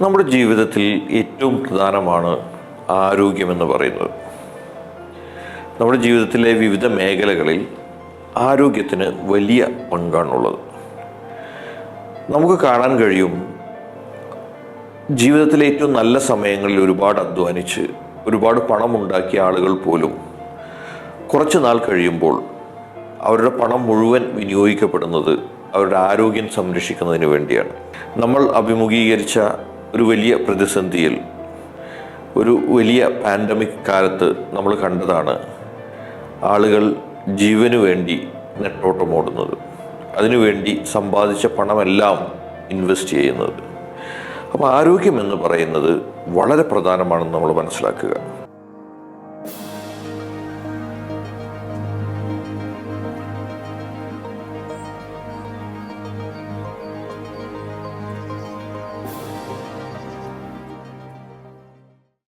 നമ്മുടെ ജീവിതത്തിൽ ഏറ്റവും പ്രധാനമാണ് ആരോഗ്യമെന്ന് പറയുന്നത്. നമ്മുടെ ജീവിതത്തിലെ വിവിധ മേഖലകളിൽ ആരോഗ്യത്തിന് വലിയ പങ്കാണുള്ളത്. നമുക്ക് കാണാൻ കഴിയും ജീവിതത്തിലെ ഏറ്റവും നല്ല സമയങ്ങളിൽ ഒരുപാട് അധ്വാനിച്ച് ഒരുപാട് പണമുണ്ടാക്കിയ ആളുകൾ പോലും കുറച്ച് നാൾ കഴിയുമ്പോൾ അവരുടെ പണം മുഴുവൻ വിനിയോഗിക്കപ്പെടുന്നത് അവരുടെ ആരോഗ്യം സംരക്ഷിക്കുന്നതിന് വേണ്ടിയാണ്. നമ്മൾ അഭിമുഖീകരിച്ച ഒരു വലിയ പ്രതിസന്ധിയിൽ ഒരു വലിയ പാൻഡമിക് കാലത്ത് നമ്മൾ കണ്ടതാണ് ആളുകൾ ജീവനു വേണ്ടി നെട്ടോട്ടമോടുന്നത് അതിനുവേണ്ടി സമ്പാദിച്ച പണമെല്ലാം ഇൻവെസ്റ്റ് ചെയ്യുന്നത്. അപ്പോൾ ആരോഗ്യം എന്ന് പറയുന്നത് വളരെ പ്രധാനമാണെന്ന് നമ്മൾ മനസ്സിലാക്കുക.